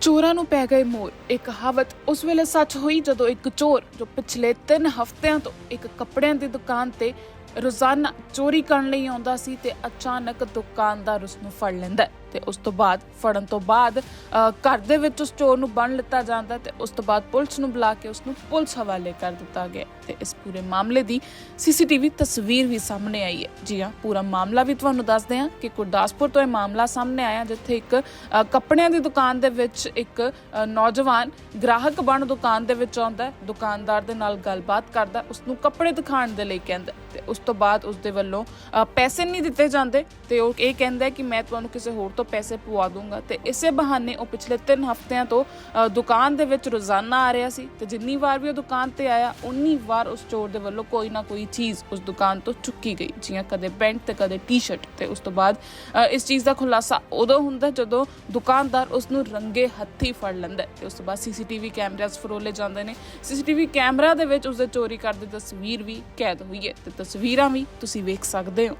ਚੋਰਾਂ ਨੂੰ ਪੈ ਗਏ ਮੋਰ। ਇੱਕ ਕਹਾਵਤ ਉਸ ਵੇਲੇ ਸੱਚ ਹੋਈ ਜਦੋਂ ਇੱਕ ਚੋਰ, ਜੋ ਪਿਛਲੇ 3 ਹਫ਼ਤਿਆਂ ਤੋਂ ਇੱਕ ਕੱਪੜਿਆਂ ਦੀ ਦੁਕਾਨ ਤੇ ਰੋਜ਼ਾਨਾ ਚੋਰੀ ਕਰਨ ਲਈ ਆਉਂਦਾ ਸੀ ਤੇ ਅਚਾਨਕ ਦੁਕਾਨਦਾਰ ਉਸ ਨੂੰ ਫੜ ਲੈਂਦਾ ਹੈ। ਤੇ ਉਸ ਤੋਂ ਬਾਅਦ, ਫੜਨ ਤੋਂ ਬਾਅਦ ਘਰ ਦੇ ਵਿੱਚ ਉਸ ਚੋਰ ਨੂੰ ਬੰਨ ਲਿੱਤਾ ਜਾਂਦਾ ਹੈ ਤੇ ਉਸ ਤੋਂ ਬਾਅਦ ਪੁਲਿਸ ਨੂੰ ਬੁਲਾ ਕੇ ਉਸ ਨੂੰ ਪੁਲਿਸ ਹਵਾਲੇ ਕਰ ਦਿੱਤਾ ਗਿਆ ਤੇ ਇਸ ਪੂਰੇ ਮਾਮਲੇ ਦੀ ਸੀਸੀਟੀਵੀ ਤਸਵੀਰ ਵੀ ਸਾਹਮਣੇ ਆਈ ਹੈ। ਜੀ ਹਾਂ, ਪੂਰਾ ਮਾਮਲਾ ਵੀ ਤੁਹਾਨੂੰ ਦੱਸਦੇ ਹਾਂ ਕਿ ਗੁਰਦਾਸਪੁਰ ਤੋਂ ਇਹ ਮਾਮਲਾ ਸਾਹਮਣੇ ਆਇਆ, ਜਿੱਥੇ ਇੱਕ ਕੱਪੜਿਆਂ ਦੀ ਦੁਕਾਨ ਦੇ ਵਿੱਚ ਇੱਕ ਨੌਜਵਾਨ ਗ੍ਰਾਹਕ ਬਣ ਦੁਕਾਨ ਦੇ ਵਿੱਚ ਆਉਂਦਾ ਦੁਕਾਨਦਾਰ ਦੇ ਨਾਲ ਗੱਲਬਾਤ ਕਰਦਾ ਉਸ ਨੂੰ ਕੱਪੜੇ ਦਿਖਾਉਣ ਦੇ ਲਈ ਕਹਿੰਦਾ ਹੈ ਤੇ ਉਸ ਤੋਂ ਬਾਅਦ ਉਸ ਦੇ ਵੱਲੋਂ ਪੈਸੇ ਨਹੀਂ ਦਿੱਤੇ ਜਾਂਦੇ ਤੇ ਉਹ ਇਹ ਕਹਿੰਦਾ ਕਿ ਮੈਂ ਤੁਹਾਨੂੰ ਕਿਸੇ ਹੋਰ ਤੋਂ ਪੈਸੇ ਪਵਾ ਦੂੰਗਾ। ਤੇ ਇਸੇ ਬਹਾਨੇ ਉਹ ਪਿਛਲੇ 3 ਹਫ਼ਤਿਆਂ ਤੋਂ ਅ, ਦੁਕਾਨ ਦੇ ਵਿੱਚ ਰੋਜ਼ਾਨਾ ਆ ਰਿਹਾ ਸੀ ਤੇ ਜਿੰਨੀ ਵਾਰ ਵੀ ਉਹ ਦੁਕਾਨ ਤੇ ਆਇਆ ਉਨੀ ਵਾਰ ਉਸ ਚੋਰ ਦੇ ਵੱਲੋਂ ਕੋਈ ਨਾ ਕੋਈ ਚੀਜ਼ ਉਸ ਦੁਕਾਨ ਤੋਂ ਚੁੱਕੀ ਗਈ ਜਿਵੇਂ ਕਦੇ ਪੈਂਟ ਤੇ ਕਦੇ ਟੀ-ਸ਼ਰਟ ਤੇ ਉਸ ਤੋਂ ਬਾਅਦ ਅ, ਇਸ ਚੀਜ਼ ਦਾ ਖੁਲਾਸਾ ਉਦੋਂ ਹੁੰਦਾ ਜਦੋਂ ਦੁਕਾਨਦਾਰ ਉਸ ਨੂੰ ਰੰਗੇ ਹੱਥੀ ਫੜ ਲੈਂਦਾ ਹੈ ਤੇ ਉਸ ਤੋਂ ਬਾਅਦ ਸੀਸੀਟੀਵੀ ਕੈਮਰਾਸ ਫਰੋਲੇ ਜਾਂਦੇ ਨੇ। ਸੀਸੀਟੀਵੀ ਕੈਮਰਾ ਦੇ ਵਿੱਚ ਉਸ ਦੇ ਚੋਰੀ ਕਰਦੇ ਤਸਵੀਰ ਵੀ ਕੈਦ ਹੋਈ ਹੈ ਤੇ ਤਸਵੀਰਾਂ ਵੀ ਤੁਸੀਂ ਵੇਖ ਸਕਦੇ ਹੋ।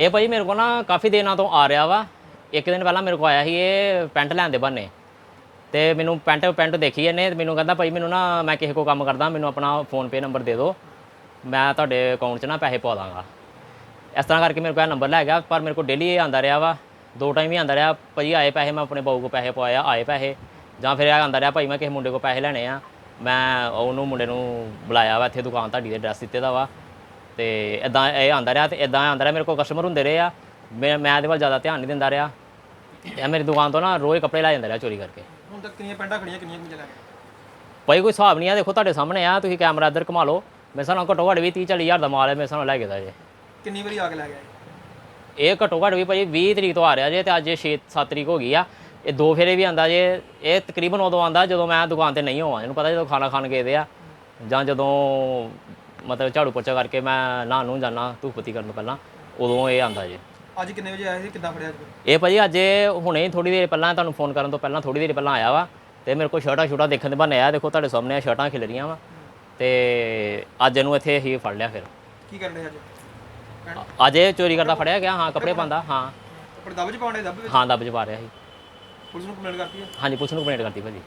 ਇਹ ਭਾਈ ਮੇਰੇ ਕੋਲ ਨਾ ਕਾਫੀ ਦਿਨਾਂ ਤੋਂ ਆ ਰਿਹਾ ਵਾ। ਇੱਕ ਦਿਨ ਪਹਿਲਾਂ ਮੇਰੇ ਕੋਲ ਆਇਆ ਸੀ ਇਹ ਪੈਂਟ ਲੈਣ ਦੇ ਬਹਾਨੇ। ਤੇ ਮੈਨੂੰ ਪੈਂਟ ਪੈਂਟ ਦੇਖੀ ਇਹਨੇ ਤੇ ਮੈਨੂੰ ਕਹਿੰਦਾ ਭਾਈ ਮੈਨੂੰ ਨਾ ਮੈਂ ਕਿਸੇ ਕੋ ਕੰਮ ਕਰਦਾ, ਮੈਨੂੰ ਆਪਣਾ ਫੋਨ ਪੇ ਨੰਬਰ ਦੇ ਦਿਓ ਮੈਂ ਤੁਹਾਡੇ ਅਕਾਊਂਟ 'ਚ ਨਾ ਪੈਸੇ ਪਾ ਦਾਂਗਾ। ਇਸ ਤਰ੍ਹਾਂ ਕਰਕੇ ਮੇਰੇ ਕੋਲ ਨੰਬਰ ਲੈ ਗਿਆ, ਪਰ ਮੇਰੇ ਕੋਲ ਡੇਲੀ ਇਹ ਆਂਦਾ ਰਿਹਾ ਵਾ। ਦੋ ਟਾਈਮ ਹੀ ਆਂਦਾ ਰਿਹਾ, ਭਾਈ ਆਏ ਪੈਸੇ ਮੈਂ ਆਪਣੇ ਬਾਊ ਕੋ ਪੈਸੇ ਪਵਾਇਆ ਆਏ ਪੈਸੇ। ਜਾਂ ਫਿਰ ਇਹ ਆਂਦਾ ਰਿਹਾ, ਭਾਈ ਮੈਂ ਕਿਸੇ ਮੁੰਡੇ ਕੋ ਪੈਸੇ ਲੈਣੇ ਆ। ਮੈਂ ਉਹਨੂੰ, ਮੁੰਡੇ ਨੂੰ ਬੁਲਾਇਆ ਵਾ, ਇੱਥੇ ਦੁਕਾਨ ਤੁਹਾਡੀ ਦੇ ਐਡਰੈਸ ਦਿੱਤੇ ਦਾ ਵਾ। ਤੇ ਇਦਾਂ ਇਹ ਆਂਦਾ ਰਿਹਾ ਤੇ ਇਦਾਂ ਆਂਦਾ ਰਿਹਾ ਮੇਰੇ ਕੋਲ ਕਸਟਮਰ ਹੁੰਦੇ ਰਹੇ ਆ। ਮੈਂ ਮੈਂ ਇਹਦੇ ਵੱਲ ਜ਼ਿਆਦਾ ਧਿਆਨ ਨਹੀਂ ਦਿੰਦਾ ਰਿਹਾ। ਇਹ ਮੇਰੀ ਦੁਕਾਨ ਤੋਂ ਨਾ ਰੋਜ਼ ਕੱਪੜੇ ਲੈ ਜਾਂਦਾ ਰਿਹਾ ਚੋਰੀ ਕਰਕੇ। ਹੁਣ ਤੱਕ ਕਿੰਨੀਆਂ ਪੈਂਟਾਂ ਖੜੀਆਂ ਕਿੰਨੀਆਂ ਕਿੰਨੀਆਂ ਲੈ ਗਏ ਭਾਈ ਕੋਈ ਹਿਸਾਬ ਨਹੀਂ ਆ ਦੇਖੋ ਤੁਹਾਡੇ ਸਾਹਮਣੇ ਆ ਤੁਸੀਂ ਕੈਮਰਾ ਇੱਧਰ ਘੁਮਾ ਲਓ। ਮੇਰੇ ਨਾਲ ਘੱਟੋ ਘੱਟ ਵੀ 30 40 ਹਜ਼ਾਰ ਦਾ ਮਾਲ ਹੈ ਮੇਰੇ ਨਾਲ ਲੈ ਕੇ ਦਾ ਜੇ। ਕਿੰਨੀ ਵਾਰੀ ਆ ਕੇ ਲੈ ਗਏ ਇਹ? ਘੱਟੋ ਘੱਟ ਵੀ ਭਾਈ 20 ਤਰੀਕ ਤੋਂ ਆ ਰਿਹਾ ਜੇ ਤੇ ਅੱਜ 6 7 ਤਰੀਕ ਹੋ ਗਈ ਆ। ਇਹ ਦੋ ਫੇਰੇ ਵੀ ਆਂਦਾ ਜੇ ਇਹ ਤਕਰੀਬਨ ਉਦੋਂ ਆਂਦਾ ਜਦੋਂ ਮੈਂ ਦੁਕਾਨ ਤੇ ਨਹੀਂ ਹੋਵਾਂ। ਇਹਨੂੰ ਪਤਾ ਜਦੋਂ ਖਾਣਾ ਖਾਣ ਗਏ ਦੇ ਆ ਜਾਂ ਜਦੋਂ ਮਤਲਬ ਝਾੜੂ ਪੋਚਾ ਕਰਕੇ ਮੈਂ ਨਹਾਉਣ ਨੂੰ ਜਾਣਾ ਧੂਪ ਬੱਤੀ ਕਰਨ ਤੋਂ ਪਹਿਲਾਂ ਉਦੋਂ ਇਹ ਆਂਦਾ ਜੇ। ਅੱਜ ਕਿੰਨੇ ਵਜੇ ਆਏ ਸੀ ਕਿੱਦਾਂ ਫੜਿਆ ਅੱਜ? ਇਹ ਭਾਜੀ ਅੱਜ ਇਹ ਹੁਣੇ ਥੋੜੀ ਦੇਰ ਪਹਿਲਾਂ ਤੁਹਾਨੂੰ ਫੋਨ ਕਰਨ ਤੋਂ ਪਹਿਲਾਂ ਥੋੜੀ ਦੇਰ ਪਹਿਲਾਂ ਆਇਆ ਵਾ ਤੇ ਮੇਰੇ ਕੋਲ ਸ਼ਰਟਾਂ ਛੋਟਾ ਦੇਖਣ ਦੇ ਬਹਾਨੇ ਆਇਆ ਦੇਖੋ ਤੁਹਾਡੇ ਸਾਹਮਣੇ ਆ ਸ਼ਰਟਾਂ ਖਿਲ ਰਹੀਆਂ ਵਾ ਤੇ ਅੱਜ ਇਹਨੂੰ ਇੱਥੇ ਹੀ ਫੜ ਲਿਆ ਫਿਰ। ਕੀ ਕਰਨ ਅੱਜ? ਅੱਜ ਇਹ ਚੋਰੀ ਕਰਦਾ ਫੜਿਆ ਗਿਆ ਹਾਂ ਕੱਪੜੇ ਪਾਉਂਦਾ ਹਾਂ। ਕੱਪੜੇ ਦੱਬ ਚ ਪਾਉਣੇ ਦੱਬ ਵਿੱਚ? ਹਾਂ ਦੱਬ ਚ ਪਾ ਰਿਹਾ ਸੀ। ਪੁਲਿਸ ਨੂੰ ਕੰਪਲੇਂਟ ਕਰਤੀ ਹੈ ਹਾਂਜੀ ਪੁਲਿਸ ਨੂੰ ਕੰਪਲੇਂਟ ਕਰਤੀ ਭਾਜੀ।